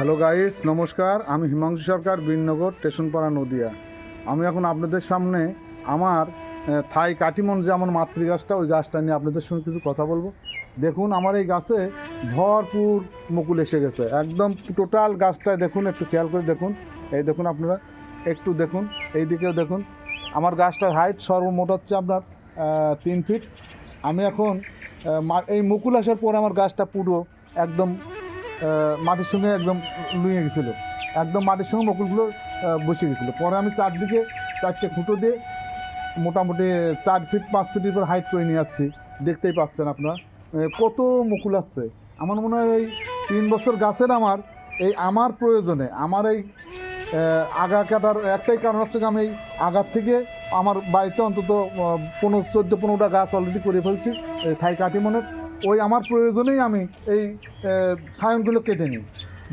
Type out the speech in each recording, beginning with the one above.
Hello guys, নমস্কার। আমি হিমাংশু সরকার বীরনগর স্টেশনপাড়া, নদিয়া। আমি এখন আপনাদের সামনে আমার থাই কাটিমন যে আমার মাতৃ গাছটা ওই গাছটা নিয়ে আপনাদের সঙ্গে কিছু কথা বলব। দেখুন, আমার এই গাছে ভরপুর মুকুল এসে গেছে। একদম টোটাল গাছটা দেখুন, একটু খেয়াল করে দেখুন। এই দেখুন আপনারা, একটু দেখুন, এই দিকেও দেখুন। আমার গাছটার হাইট সর্বমোট হচ্ছে আপনার তিন ফিট। আমি এখন এই মুকুল আসার পর আমার গাছটা পুরো একদম মাটির সঙ্গে একদম লুয়ে গেছিল। একদম মাটির সঙ্গে মুকুলগুলো বসে গেছিল। পরে আমি চারদিকে চারটে খুঁটো দিয়ে মোটামুটি চার ফিট পাঁচ ফিটের উপর হাইট করে নিয়ে আসছি। দেখতেই পাচ্ছেন আপনারা। কত মুকুল আসছে। আমার মনে হয় এই তিন বছর গাছের আমার, এই আমার প্রয়োজনে, আমার এই আগা কাটার একটাই কারণ হচ্ছে আমি এই আগার থেকে আমার বাড়িতে অন্তত পনেরো, চোদ্দ, পনেরোটা গাছ অলরেডি করে ফেলছি থাই কাটিমনের। ওই আমার প্রয়োজনেই আমি এই সায়নগুলো কেটে নিই।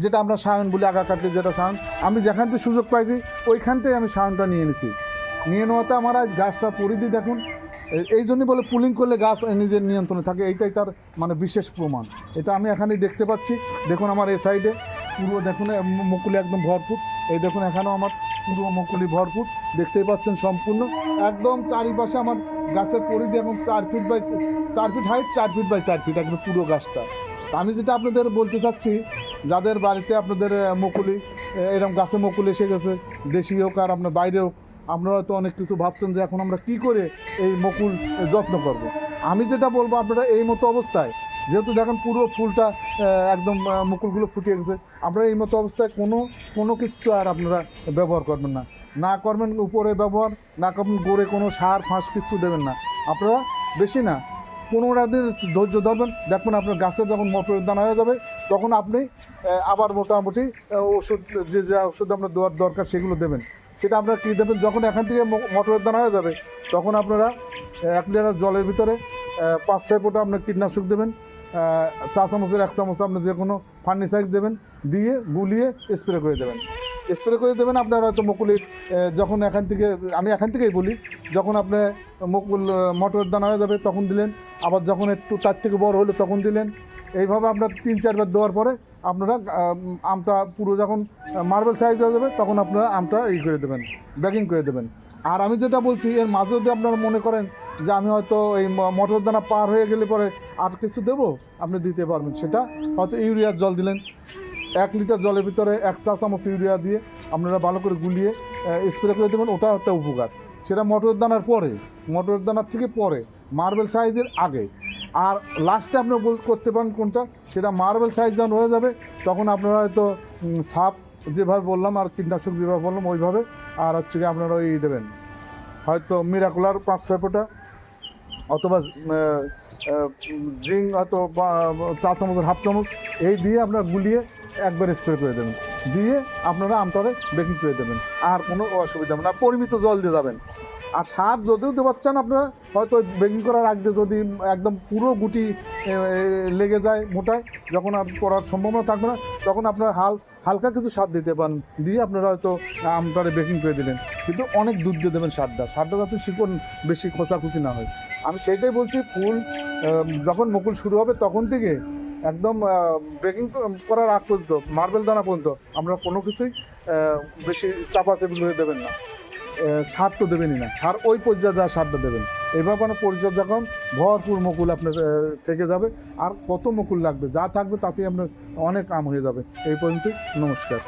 যেটা আমরা সায়ন বলি, আগা কাটলে যেটা সায়ন, আমি যেখান থেকে সুযোগ পাইছি, ওইখানটাই আমি সায়নটা নিয়ে নিছি নিয়ে নেওয়াতে আমার আজ গাছটা পরিধি দেখুন এই জন্যই বলে পুলিং করলে গাছ নিজের নিয়ন্ত্রণে থাকে, এইটাই তার মানে বিশেষ প্রমাণ। এটা আমি এখানে দেখতে পাচ্ছি, দেখুন আমার এই সাইডে পুরো দেখুন মুকুলি একদম ভরপুর। এই দেখুন, এখানেও আমার পুরো মুকুলি ভরপুর। দেখতেই পাচ্ছেন সম্পূর্ণ। একদম চারিপাশে আমার গাছের পরিধি এখন চার ফিট বাই চার ফিট হাইট চার ফিট বাই চার ফিট একদম পুরো গাছটা। আমি যেটা আপনাদের বলতে চাচ্ছি, যাদের বাড়িতে আপনাদের মুকুলি এরকম গাছে মুকুল এসে গেছে, দেশি হোক আর আপনার বাইরে হোক, আপনারা হয়তো অনেক কিছু ভাবছেন যে এখন আমরা কি করে এই মুকুল যত্ন করব। আমি যেটা বলব, আপনারা এই মতো অবস্থায় যেহেতু দেখেন পুরো ফুলটা একদম মুকুলগুলো ফুটিয়ে গেছে। আপনারা এই মতো অবস্থায় কোনো কোনো কিছু আর আপনারা ব্যবহার করবেন না। না করবেন উপরে ব্যবহার, না করবেন গড়ে কোনো সার, ফাঁস কিছু দেবেন না। আপনারা বেশি না, পনেরো দিন ধৈর্য ধরবেন। দেখবেন আপনার গাছের যখন মটরের দানা হয়ে যাবে, তখন আপনি আবার মোটামুটি ওষুধ, যে যা ওষুধ আপনার দেওয়ার দরকার সেগুলো দেবেন। সেটা আপনারা কী দেবেন? যখন এখান থেকে মটরের দানা হয়ে যাবে, তখন আপনারা এক লিটার জলের ভিতরে পাঁচ ছয় ফোঁটা আপনার কীটনাশক দেবেন। চা চামচের এক চামচ আপনি যে কোনো ফার্নিসাইড দেবেন, দিয়ে গুলিয়ে স্প্রে করে দেবেন। স্প্রে করে দেবেন, আপনার হয়তো মুকুলির যখন এখান থেকে, আমি এখান থেকেই বলি, যখন আপনি মুকুল মটরের দানা হয়ে যাবে, তখন দিলেন, আবার যখন একটু তার থেকে বড় হলো, তখন দিলেন। এইভাবে আপনার তিন চারবার দেওয়ার পরে আপনারা আমটা পুরো যখন মার্বেল সাইজ হয়ে যাবে, তখন আপনারা আমটা ই করে দেবেন ব্যাকিং করে দেবেন। আর আমি যেটা বলছি, এর মাঝে যদি আপনারা মনে করেন যে আমি হয়তো এই মটর দানা পার হয়ে গেলে পরে আর কিছু দেবো, আপনি দিতে পারবেন। সেটা হয়তো ইউরিয়ার জল দিলেন, এক লিটার জলের ভিতরে এক চা চামচ ইউরিয়া দিয়ে আপনারা ভালো করে গুলিয়ে স্প্রে করে দেবেন ওটা একটা উপকার। সেটা মটরের দানার পরে, মটরের দানার থেকে পরে, মার্বেল সাইজের আগে। আর লাস্টে আপনি করতে পারেন কোনটা, সেটা মার্বেল সাইজ যখন হয়ে যাবে, তখন আপনারা হয়তো সাপ যেভাবে বললাম আর কীটনাশক যেভাবে বললাম, ওইভাবে। আর হচ্ছে গিয়ে আপনারা ওই দেবেন। হয়তো মিরাকুলার পাঁচ ছয় ফোঁটা, অথবা জিং হয়তো চা চামচের হাফ চামচ, এই দিয়ে আপনারা গুলিয়ে একবার স্প্রে করে দেবেন। দিয়ে আপনারা আমটারে বেকিং করে দেবেন। আর কোনো অসুবিধা হবে না। পরিমিত জল দিয়ে যাবেন। আর সার যদিও দেওয়া পারছেন আপনারা হয়তো বেকিং করার আগে যদি একদম পুরো গুটি লেগে যায় মোটায়, যখন আর করার সম্ভাবনা থাকবে না, তখন আপনারা হাল, হালকা কিছু সার দিতে পারেন, দিয়ে আপনারা হয়তো আমটারে বেকিং করে দিলেন। কিন্তু অনেক দুধ দিয়ে দেবেন সারটা। সারটা যাতে শিকড় বেশি খোঁচাখুচি না হয়। আমি সেইটাই বলছি, ফুল যখন মুকুল শুরু হবে, তখন থেকে একদম বেকিং করার আগ পর্যন্ত মার্বেল দানা পর্যন্ত, আমরা কোনো কিছুই বেশি চাপাচাপি করে দেবেন না। সার তো দেবেনই না। সার ওই পর্যায়ে যা সারটা দেবেন। এভাবে কোনো পরিচর্যা যখন ভরপুর মুকুল আপনার থেকে যাবে। আর কত মুকুল লাগবে, যা থাকবে তাতেই আপনার অনেক আম হয়ে যাবে। এই পর্যন্ত নমস্কার।